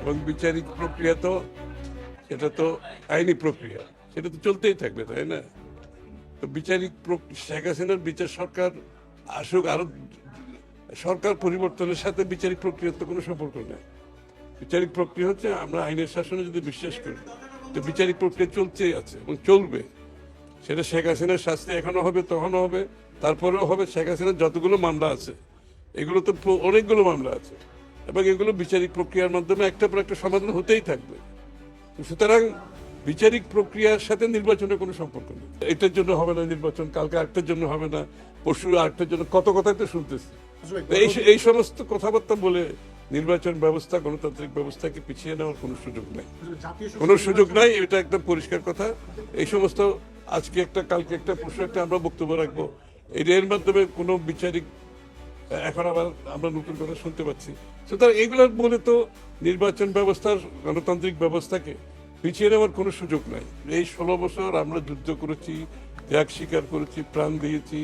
এবং বিচারিক প্রক্রিয়া তো, সেটা তো আইনি প্রক্রিয়া। সেটা তো চলতেই থাকবে, তাই না? তো বিচারিক শেখ হাসিনার বিচার সরকার আসুক, আরও সরকার পরিবর্তনের সাথে বিচারিক প্রক্রিয়ার তো কোনো সম্পর্ক নেই। বিচারিক প্রক্রিয়া হচ্ছে, আমরা আইনের শাসনে যদি বিশ্বাস করি তো বিচারিক প্রক্রিয়া চলতেই আছে এবং চলবে, সেটা শেখ হাসিনার শাস্তি এখনও হবে, তখনও হবে, তারপরেও হবে। শেখ হাসিনার যতগুলো মামলা আছে, এগুলো তো অনেকগুলো মামলা আছে। এবং এগুলো বিচারিক প্রক্রিয়ার মাধ্যমে একটা পর একটা সমাধান হতেই থাকবে। সুতরাং বিচারিক প্রক্রিয়ার সাথে নির্বাচনের কোনো সম্পর্ক নেই। এটার জন্য হবে না নির্বাচন কালকে আরেকটার জন্য হবে না পরশু আরেকটার জন্য কত কথাই তো শুনতেছি। এই এই সমস্ত কথাবার্তা বলে নির্বাচন ব্যবস্থা গণতান্ত্রিক ব্যবস্থাকে পিছিয়ে নেওয়ার কোনো সুযোগ নেই। কোনো সুযোগ নাই এটা একদম পরিষ্কার কথা। এই সমস্ত আজকে একটা কালকে একটা পরশু একটা আমরা বক্তব্য রাখব। এর মাধ্যমে কোনো বিচারিক এখন আবার আমরা নতুন কথা শুনতে পাচ্ছি। সুতরাং এগুলো বলে তো নির্বাচন ব্যবস্থার, গণতান্ত্রিক ব্যবস্থাকে পিছিয়ে নেওয়ার কোনো সুযোগ নাই। এই ষোলো বছর আমরা যুদ্ধ করেছি, ত্যাগ স্বীকার করেছি, প্রাণ দিয়েছি।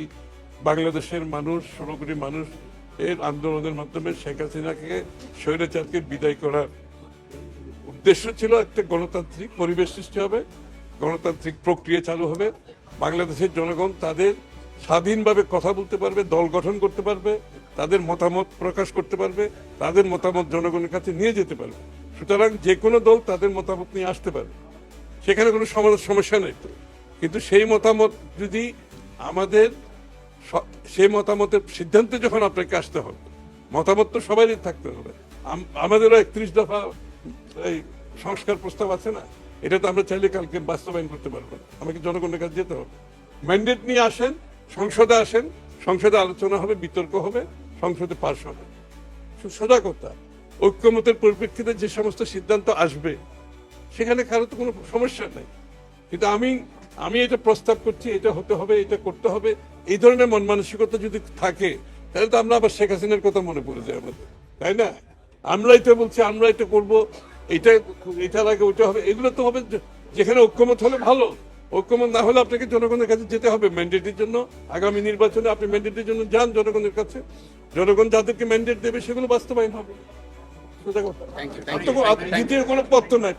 বাংলাদেশের মানুষ, ষোলো কোটি মানুষ এর আন্দোলনের মাধ্যমে শেখ হাসিনাকে স্বৈরাচারকে বিদায় করার উদ্দেশ্য ছিল একটা গণতান্ত্রিক পরিবেশ সৃষ্টি হবে, গণতান্ত্রিক প্রক্রিয়া চালু হবে। বাংলাদেশের জনগণ তাদের স্বাধীনভাবে কথা বলতে পারবে, দল গঠন করতে পারবে, তাদের মতামত প্রকাশ করতে পারবে, তাদের মতামত জনগণের কাছে নিয়ে যেতে পারবে। সুতরাং যে কোনো দল তাদের মতামত নিয়ে আসতে পারবে। সেখানে কোনো সমস্যা নেই তো। কিন্তু সেই মতামত যদি আমাদের সেই মতামতের সিদ্ধান্তে যখন আপনাকে আসতে হবে, মতামত তো সবারই থাকতে হবে। আমাদেরও একত্রিশ দফা, এই সংস্কার প্রস্তাব আছে না? এটা তো আমরা চাইলে কালকে বাস্তবায়ন করতে পারব। না আমাকে জনগণের কাছে যেতে হবে। ম্যান্ডেট নিয়ে আসেন সংসদে আসেন, সংসদে আলোচনা হবে, বিতর্ক হবে, সংসদে পাশ হবে। সোজা কথা, ঐক্যমতের পরিপ্রেক্ষিতে যে সমস্ত সিদ্ধান্ত আসবে, সেখানে কারও তো কোনো সমস্যা নেই। কিন্তু আমি আমি এটা প্রস্তাব করছি, এটা হতে হবে, এটা করতে হবে, এই ধরনের মন মানসিকতা যদি থাকে, তাহলে তো আমরা আবার শেখ হাসিনার কথা মনে পড়ে যায় আমাদের, তাই না? আমরা এটা বলছি আমরা এটা করব, এটা, এটার আগে ওইটা হবে, এগুলো তো হবে যেখানে ঐক্যমত হলে ভালো। ঐক্যমত না হলে আপনাকে জনগণের কাছে যেতে হবে ম্যান্ডেটের জন্য। আগামী নির্বাচনে আপনি ম্যান্ডেটের জন্য যান জনগণের কাছে। জনগণ যাদেরকে ম্যান্ডেট দেবে সেগুলো বাস্তবায়ন হবে। দ্বিতীয় কোনো পথ তো নাই।